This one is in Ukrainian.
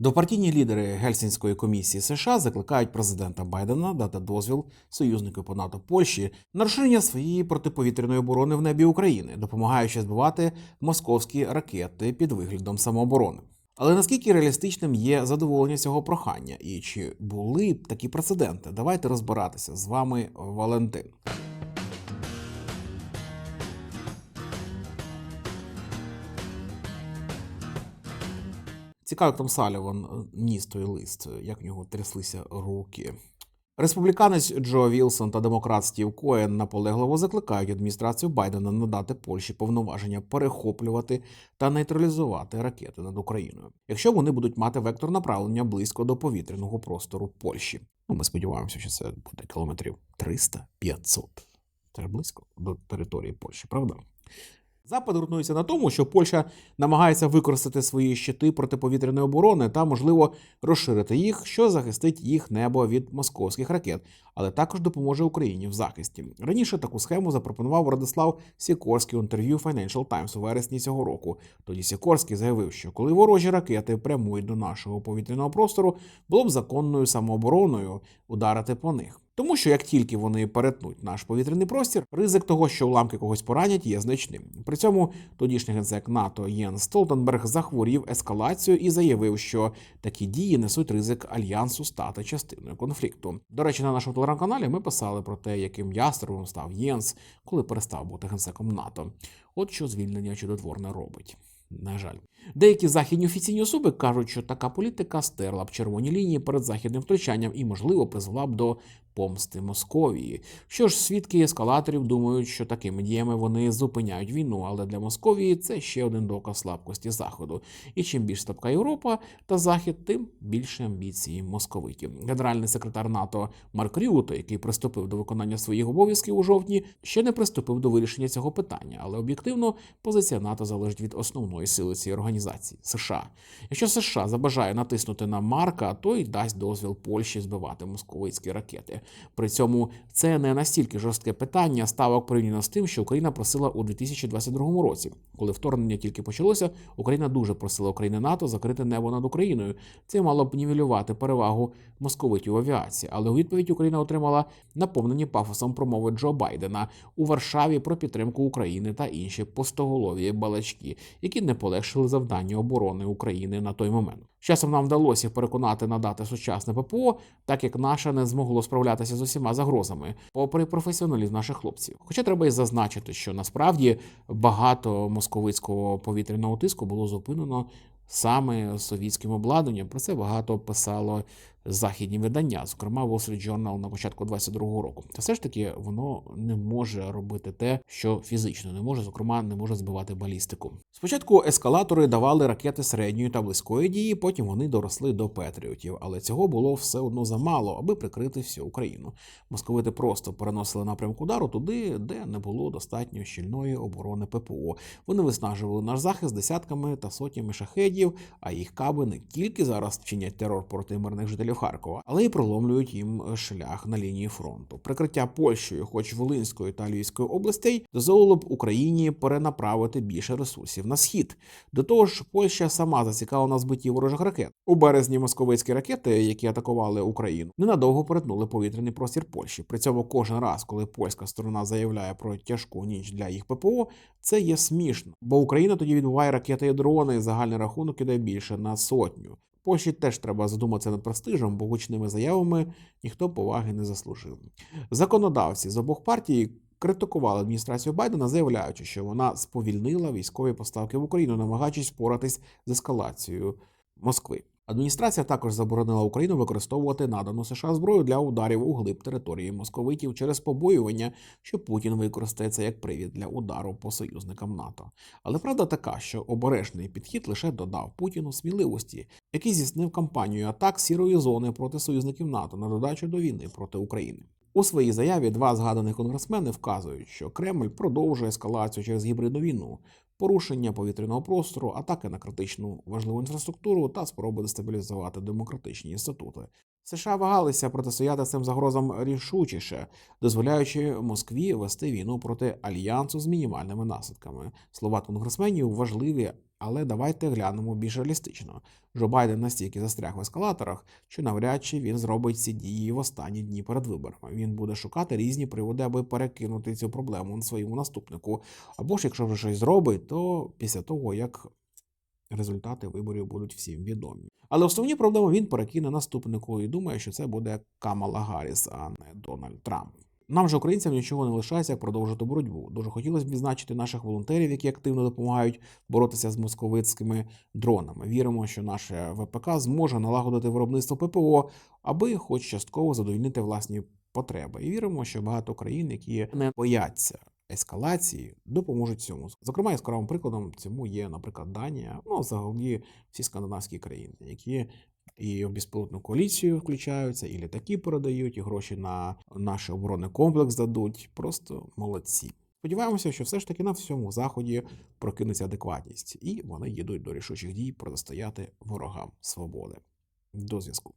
Допартійні лідери Гельсінської комісії США закликають президента Байдена дати дозвіл союзнику по НАТО Польщі на розширення своєї протиповітряної оборони в небі України, допомагаючи збивати московські ракети під виглядом самооборони. Але наскільки реалістичним є задоволення цього прохання, і чи були б такі прецеденти? Давайте розбиратися з вами, Валентин. Цікаво, як там Саліван е, ніс той лист, е, як в нього тряслися руки. Республіканець Джо Вілсон та демократ Стів Коен наполегливо закликають адміністрацію Байдена надати Польщі повноваження перехоплювати та нейтралізувати ракети над Україною, якщо вони будуть мати вектор направлення близько до повітряного простору Польщі. Ну, ми сподіваємося, що це буде кілометрів 300-500. Це близько до території Польщі, правда? Запад ґрунтується на тому, що Польща намагається використати свої щити протиповітряної оборони та, можливо, розширити їх, що захистить їх небо від московських ракет, але також допоможе Україні в захисті. Раніше таку схему запропонував Радислав Сікорський у інтерв'ю Financial Times у вересні цього року. Тоді Сікорський заявив, що коли ворожі ракети прямують до нашого повітряного простору, було б законною самообороною ударити по них. Тому що як тільки вони перетнуть наш повітряний простір, ризик того, що уламки когось поранять, є значним. При цьому тодішній генсек НАТО Єн Столтенберг захворів ескалацією і заявив, що такі дії несуть ризик альянсу стати частиною конфлікту. До речі, на нашому телеграм-каналі ми писали про те, яким ястребом став Єнс, коли перестав бути генсеком НАТО. От що звільнення чудотворне робить. На жаль, деякі західні офіційні особи кажуть, що така політика стерла б червоні лінії перед західним втручанням і, можливо, призвела б до помсти Московії. Що ж, свідки ескалаторів думають, що такими діями вони зупиняють війну, але для Московії це ще один доказ слабкості Заходу. І чим більш слабка Європа та Захід, тим більше амбіції московитів. Генеральний секретар НАТО Марк Рюто, який приступив до виконання своїх обов'язків у жовтні, ще не приступив до вирішення цього питання, але об'єктивно позиція НАТО залежить від основної сили цієї організації США. Якщо США забажає натиснути на Марка, то й дасть дозвіл Польщі збивати московицькі ракети. При цьому це не настільки жорстке питання ставок порівняно з тим, що Україна просила у 2022 році. Коли вторгнення тільки почалося, Україна дуже просила України НАТО закрити небо над Україною. Це мало б нівелювати перевагу московитів авіації. Але у відповідь Україна отримала наповнені пафосом промови Джо Байдена у Варшаві про підтримку України та інші постоголові балачки, які не полегшили завдання оборони України на той момент. Часом нам вдалося переконати надати сучасне ППО, так як наше не змогло справлятися з усіма загрозами, попри професіоналізм наших хлопців. Хоча треба й зазначити, що насправді багато московицького повітряного тиску було зупинено саме совітським обладнанням. Про це багато писало західні видання, зокрема Wall Street Journal на початку 22-го року. Та все ж таки воно не може робити те, що фізично не може, зокрема, не може збивати балістику. Спочатку ескалатори давали ракети середньої та близької дії, потім вони доросли до петріотів, але цього було все одно замало, аби прикрити всю Україну. Московити просто переносили напрямок удару туди, де не було достатньо щільної оборони ППО. Вони виснажували наш захист десятками та сотнями шахедів, а їх каби не тільки зараз чинять терор проти мирних жителів Харкова, але й проломлюють їм шлях на лінії фронту. Прикриття Польщею, хоч Волинської та Львівської областей, дозволило б Україні перенаправити більше ресурсів на схід. До того ж, Польща сама зацікавлена в збитті ворожих ракет. У березні московицькі ракети, які атакували Україну, ненадовго перетнули повітряний простір Польщі. При цьому кожен раз, коли польська сторона заявляє про тяжку ніч для їх ППО, це є смішно, бо Україна тоді відбуває ракети і дрони, і загальний рахунок іде більше на сотню. Польщі теж треба задуматися над престижем, бо гучними заявами ніхто поваги не заслужив. Законодавці з обох партій критикували адміністрацію Байдена, заявляючи, що вона сповільнила військові поставки в Україну, намагаючись впоратись з ескалацією Москви. Адміністрація також заборонила Україну використовувати надану США зброю для ударів у глиб території московитів через побоювання, що Путін використає це як привід для удару по союзникам НАТО. Але правда така, що обережний підхід лише додав Путіну сміливості, який здійснив кампанію атак сірої зони проти союзників НАТО на додачу до війни проти України. У своїй заяві два згаданих конгресмени вказують, що Кремль продовжує ескалацію через гібридну війну, порушення повітряного простору, атаки на критичну важливу інфраструктуру та спроби дестабілізувати демократичні інститути. США вагалися протистояти цим загрозам рішучіше, дозволяючи Москві вести війну проти альянсу з мінімальними наслідками. Слова конгресменів важливі, Але давайте глянемо більш реалістично. Джо Байден настільки застряг в ескалаторах, що навряд чи він зробить ці дії в останні дні перед виборами. Він буде шукати різні приводи, аби перекинути цю проблему на своєму наступнику. Або ж якщо вже щось зробить, то після того як результати виборів будуть всім відомі. Але основні проблеми він перекине наступнику і думає, що це буде Камала Гарріс, а не Дональд Трамп. Нам же українцям нічого не лишається, як продовжити боротьбу. Дуже хотілося б відзначити наших волонтерів, які активно допомагають боротися з московицькими дронами. Віримо, що наше ВПК зможе налагодити виробництво ППО, аби хоч частково задовольнити власні потреби. І віримо, що багато країн, які не бояться ескалації, допоможуть цьому. Зокрема, яскравим прикладом цьому є, наприклад, Данія, ну взагалі всі скандинавські країни, які і в безпілотну коаліцію включаються, і літаки передають, і гроші на наш оборонний комплекс дадуть. Просто молодці. Сподіваємося, що все ж таки на всьому заході прокинеться адекватність, і вони їдуть до рішучих дій протистояти ворогам свободи. До зв'язку.